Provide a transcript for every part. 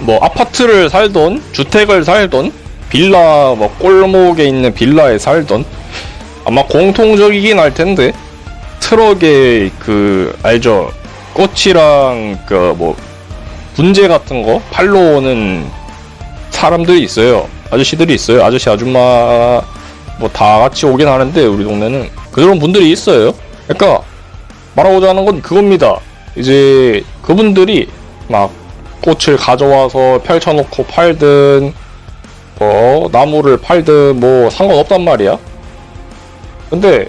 뭐 아파트를 살던 주택을 살던 빌라 뭐 골목에 있는 빌라에 살던 아마 공통적이긴 할 텐데 트럭에 그 알죠? 꽃이랑 그 뭐 분재 같은 거 팔로 오는 사람들이 있어요. 아저씨들이 있어요. 아저씨 아줌마 뭐 다 같이 오긴 하는데 우리 동네는. 그런 분들이 있어요. 그러니까 말하고자 하는 건 그겁니다. 이제 그분들이 막 꽃을 가져와서 펼쳐놓고 팔든 뭐 나무를 팔든 뭐 상관없단 말이야. 근데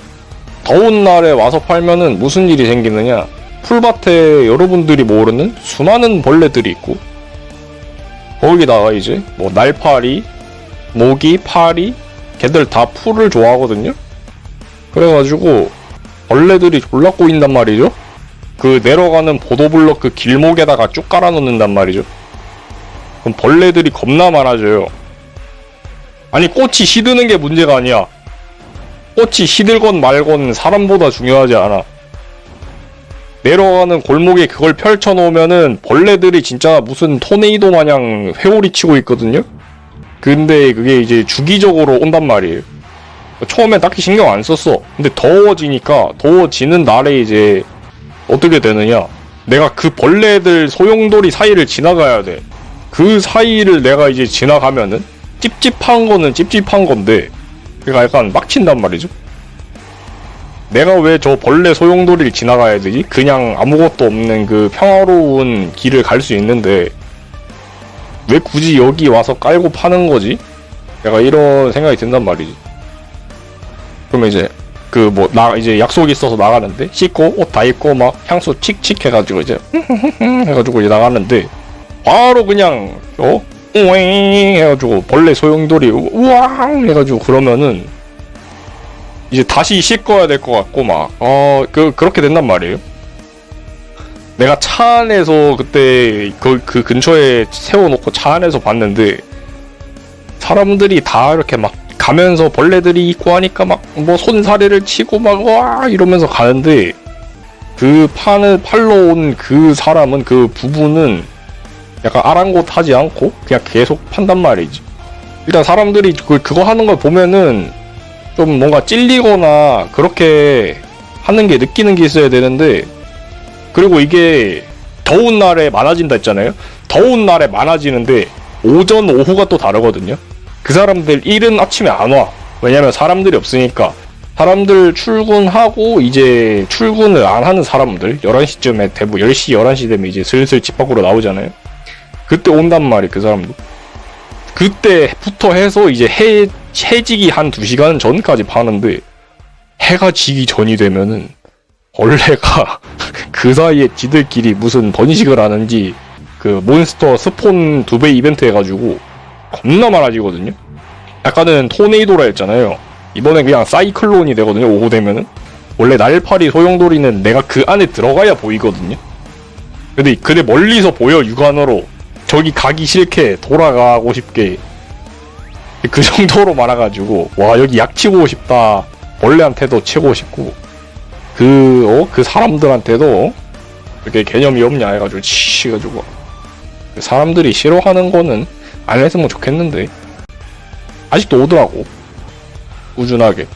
더운 날에 와서 팔면은 무슨 일이 생기느냐? 풀밭에 여러분들이 모르는 수많은 벌레들이 있고 거기다가 이제 뭐 날파리, 모기, 파리 걔들 다 풀을 좋아하거든요. 그래가지고 벌레들이 졸라 꼬인단 말이죠. 그 내려가는 보도블럭 그 길목에다가 쭉 깔아놓는단 말이죠. 그럼 벌레들이 겁나 많아져요. 아니 꽃이 시드는 게 문제가 아니야. 꽃이 시들건 말건 사람보다 중요하지 않아. 내려가는 골목에 그걸 펼쳐놓으면은 벌레들이 진짜 무슨 토네이도 마냥 회오리 치고 있거든요. 근데 그게 이제 주기적으로 온단 말이에요. 처음엔 딱히 신경 안 썼어. 근데 더워지니까 더워지는 날에 이제 어떻게 되느냐? 내가 그 벌레들 소용돌이 사이를 지나가야 돼. 그 사이를 내가 이제 지나가면은 찝찝한 거는 찝찝한 건데, 그러니까 약간 막친단 말이죠. 내가 왜 저 벌레 소용돌이를 지나가야 되지? 그냥 아무것도 없는 그 평화로운 길을 갈 수 있는데, 왜 굳이 여기 와서 깔고 파는 거지? 내가 이런 생각이 든단 말이지. 그러면 이제 그 뭐 나 이제 약속 있어서 나가는데 씻고 옷 다 입고 막 향수 칙칙 해가지고 이제 해가지고 이제 나가는데 바로 그냥 어 우잉 해가지고 벌레 소용돌이 우왕 해가지고 그러면은 이제 다시 씻어야 될 것 같고 막 어 그 그렇게 된단 말이에요. 내가 차 안에서 그때 그, 그 근처에 세워놓고 차 안에서 봤는데 사람들이 다 이렇게 막 가면서 벌레들이 있고 하니까 막 뭐 손사래를 치고 막 와 이러면서 가는데 그 판을 팔러 온 그 사람은 그 부부는 약간 아랑곳하지 않고 그냥 계속 판단 말이지. 일단 사람들이 그, 그거 하는 걸 보면은 좀 뭔가 찔리거나 그렇게 하는 게 느끼는 게 있어야 되는데 그리고 이게 더운 날에 많아진다 했잖아요. 더운 날에 많아지는데 오전 오후가 또 다르거든요. 그 사람들 일은 아침에 안 와. 왜냐면 사람들이 없으니까. 사람들 출근하고 이제 출근을 안 하는 사람들 11시쯤에 대부분 10시 11시 되면 이제 슬슬 집 밖으로 나오잖아요. 그때 온단 말이 그 사람도. 그때부터 해서 이제 해 해지기 한 2시간 전까지 파는데 해가 지기 전이 되면은 벌레가 그 사이에 지들끼리 무슨 번식을 하는지 그 몬스터 스폰 두 배 이벤트 해가지고 겁나 많아지거든요. 약간은 토네이도라 했잖아요. 이번엔 그냥 사이클론이 되거든요. 오후 되면은 원래 날파리 소용돌이는 내가 그 안에 들어가야 보이거든요. 근데 근데 멀리서 보여 육안으로 저기 가기 싫게 돌아가고 싶게 그 정도로 많아가지고 와 여기 약 치고 싶다. 벌레한테도 치고 싶고 그 어? 그 사람들한테도 이렇게 개념이 없냐 해가지고 치가지고 그 사람들이 싫어하는 거는 안 했으면 좋겠는데. 아직도 오더라고. 꾸준하게